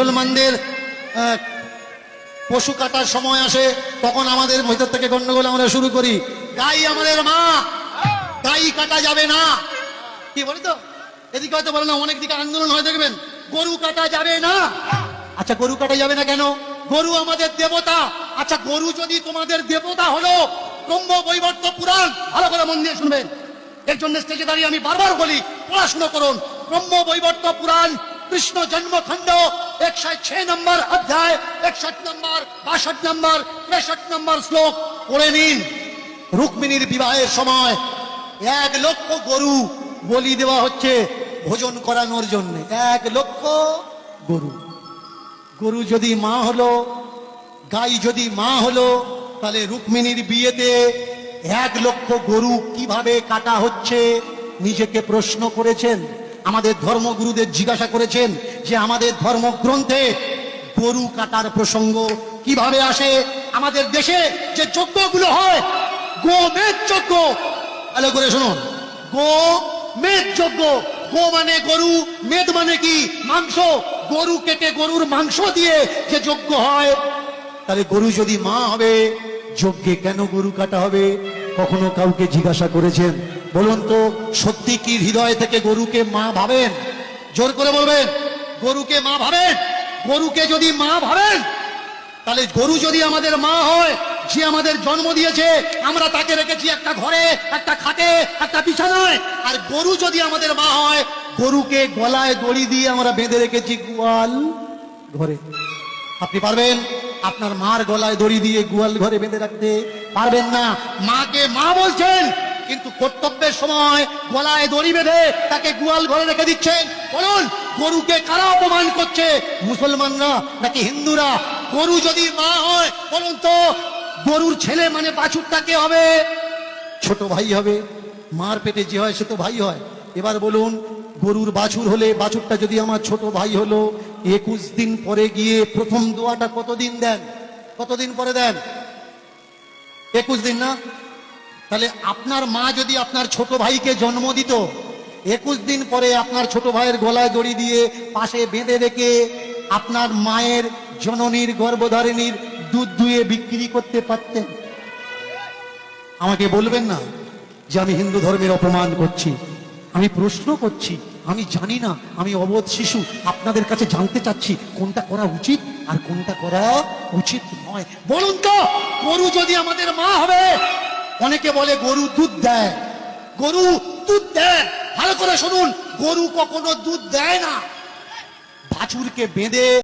মুসলমানদের পশু কাটার সময় আসে, তখন আমাদের ভিতর থেকে গন্ডগোল আমরা শুরু করি। গাই আমাদের মা, গাই কাটা যাবে না। কি বলি তো? এদিকে হয়তো বলে না, অনেক দিকে আন্দোলন হয়ে, দেখবেন। গরু কাটা যাবে না। আচ্ছা গরু কাটা যাবে না কেন? গরু আমাদের দেবতা। আচ্ছা গরু যদি তোমাদের দেবতা হলো, ব্রহ্ম, বৈবর্ত, পুরাণ, ভালো করে মন দিয়ে শুনবেন। এর জন্য স্টেজে দাঁড়িয়ে আমি বারবার বলি, পড়াশোনা করুন। ব্রহ্ম, বৈবর্ত, পুরাণ কৃষ্ণ জন্মখণ্ড একশো ছয় নম্বর অধ্যায় একষট নম্বর বাষট নম্বর, তেষট্টি নম্বর শ্লোক পড়ে নিন। রুক্মিণীর বিবাহের সময় এক লক্ষ গরু বলি দেওয়া হচ্ছে ভোজন করানোর জন্য। এক লক্ষ গরু। গরু যদি মা হলো, গাই যদি মা হলো, তাহলে রুক্মিণীর বিয়েতে এক লক্ষ গরু কীভাবে কাটা হচ্ছে, নিজেকে প্রশ্ন করেছেন? আমাদের ধর্মগুরুদের জিজ্ঞাসা করেছেন যে আমাদের ধর্মগ্রন্থে গরু কাটার প্রসঙ্গ কীভাবে আসে? আমাদের দেশে যে যজ্ঞগুলো হয় গোমেদ যজ্ঞ। ভালো করে শুনুন। গো মেদ যজ্ঞ। গো মানে গরু, মেদ মানে কি? মাংস। গরু কেটে গরুর মাংস দিয়ে যে যজ্ঞ হয়, তাহলে গরু যদি মা হবে, যজ্ঞে কেন গরু কাটা হবে? কখনো কাউকে জিজ্ঞাসা করেছেন? বলুন তো, সত্যি কি হৃদয় থেকে গরুকে মা ভাবেন? জোর করে বলবেন, গরুকে মা ভাবেন? গরুকে যদি মা ভাবেন, তাহলে গরু যদি আমাদের মা হয় সে আমাদের জন্ম দিয়েছে, আমরা তাকে রেখেছি একটা ঘরে, একটা খাটে, একটা বিছানায়। আর গরু যদি আমাদের মা হয়, গরুকে গলায় দড়ি দিয়ে আমরা বেঁধে রেখেছি গোয়াল ঘরে। আপনি পারবেন আপনার মার গলায় দড়ি দিয়ে গোয়াল ঘরে বেঁধে রাখতে? পারবেন না। মাকে মা বলছেন, কিন্তু কর্তব্যের সময় গলায় দড়ি বেঁধে তাকে গোয়াল ঘরে রেখে দিচ্ছেন। বলুন, গরুকে কারা অপমান করছে? মুসলমানরা নাকি হিন্দুরা? গরু যদি মা হয়, বলুন তো, গরুর ছেলে মানে বাছুরটা কে হবে? ছোট ভাই হবে। মার পেটে যে হয় সে তো ভাই হয়। এবার বলুন, গরুর বাছুর হলে বাছুরটা যদি আমার ছোট ভাই হলো, একুশ দিন পরে গিয়ে প্রথম দোয়াটা কতদিন দেন? কতদিন পরে দেন? একুশ দিন না? তাহলে আপনার মা যদি আপনার ছোট ভাইকে জন্ম দিত, একুশ দিন পরে আপনার ছোট ভাইয়ের গলায় দড়ি দিয়ে পাশে বেঁধে রেখে আপনার মায়ের জননীর গর্ভধারিণীর দুধ দুয়ে বিক্রি করতে পারতেন। আমাকে বলবেন না যে আমি হিন্দু ধর্মের অপমান করছি, আমি প্রশ্ন করছি। আমি জানি না, আমি অবধ শিশু। আপনাদের কাছে জানতে চাচ্ছি, কোনটা করা উচিত আর কোনটা করা উচিত নয়। বলুন তো, গরু যদি আমাদের মা হবে, অনেকে বলে গরু দুধ দেয়। গরু দুধ দেয়। ভালো করে শুনুন, গরু কখনো দুধ দেয় না। বাছুরকে বেঁধে